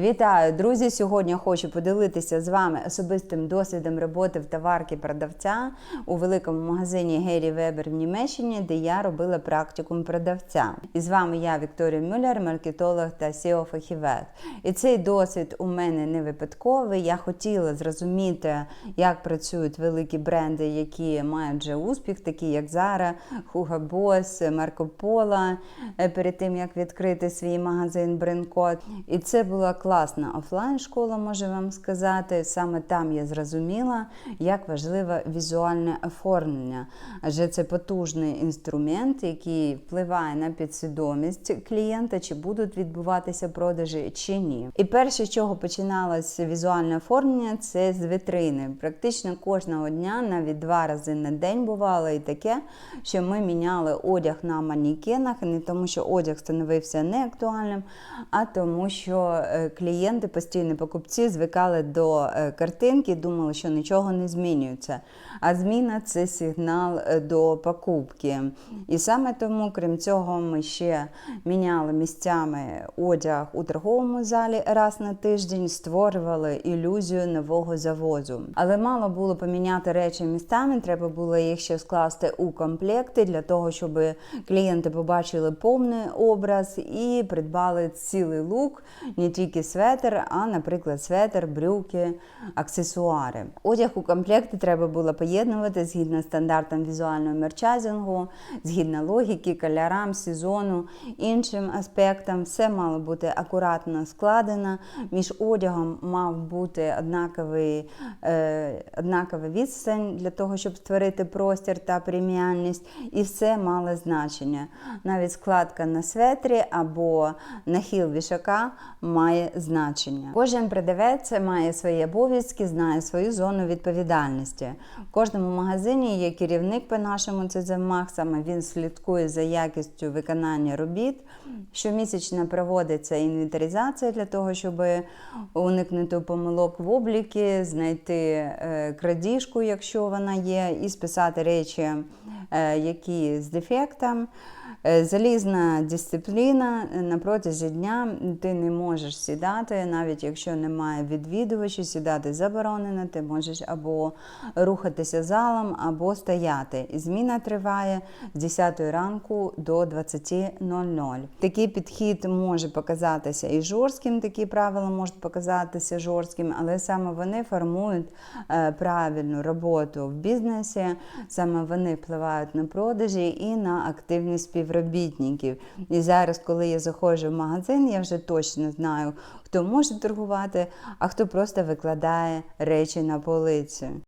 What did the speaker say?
Вітаю, друзі! Сьогодні хочу поділитися з вами особистим досвідом роботи в товарки продавця у великому магазині Гері Вебер в Німеччині, де я робила практикум продавця. І з вами я, Вікторія Мюллер, маркетолог та seo фахівець І цей досвід у мене не випадковий. Я хотіла зрозуміти, як працюють великі бренди, які мають вже успіх, такі як Hugo Boss, Marco Polo, е, перед тим як відкрити свій магазин Бренкот. І це була класна офлайн школа, можу вам сказати. Саме там я зрозуміла, як важливе візуальне оформлення, адже це потужний інструмент, який впливає на підсвідомість клієнта, чи будуть відбуватися продажі чи ні. І перше, з чого починалося візуальне оформлення, це з вітрини. Практично кожного дня, навіть два рази на день бувало і таке, що ми міняли одяг на манікенах, не тому, що одяг становився неактуальним, а тому, що е, клієнти, постійні покупці, звикали до е, картинки, думали, що нічого не змінюється. А зміна це сигнал е, до покупки. І саме тому, крім цього, ми ще міняли місцями одяг у торговому залі раз на тиждень, створювали ілюзію нового завозу. Але мало було поміняти речі місцями, треба було їх ще скласти у комплекти для того, щоб клієнти побачили повний образ і придбали цілий лук, не тільки светр, а, наприклад, светр, брюки, аксесуари. Одяг у комплекти треба було поєднувати згідно стандартам візуального мерчазингу, згідно логіки, кольорам, сезону, іншим аспектам. Все мало бути акуратно складено. Між одягом мав бути однаковий, е, однакова відстань для того, щоб створити простір та преміальність, і все мало значення. Навіть складка на светрі або нахил вішака має значення. Кожен продавець має свої обов'язки, знає свою зону відповідальності. В кожному магазині є керівник по нашому ЦЗМАХ, саме він слідкує за якістю виконання робіт. Щомісячно проводиться інвентаризація для того, щоб уникнути помилок в обліки, знайти е, крадіжку, якщо вона є, і списати речі, е, які з дефектом. Е, Залізна дисципліна на протязі дня ти не можеш сідати, навіть якщо немає відвідувачів, сідати заборонено, ти можеш або рухатися залом, або стояти. Зміна триває з 10 ранку до 20.00. Такий підхід може показатися і жорстким, такі правила можуть показатися жорстким, але саме вони формують е, правильну роботу в бізнесі, саме вони впливають на продажі і на активність співробітників. І зараз, коли я заходжу в магазин, я вже точно знаю, хто може торгувати, а хто просто викладає речі на полицю.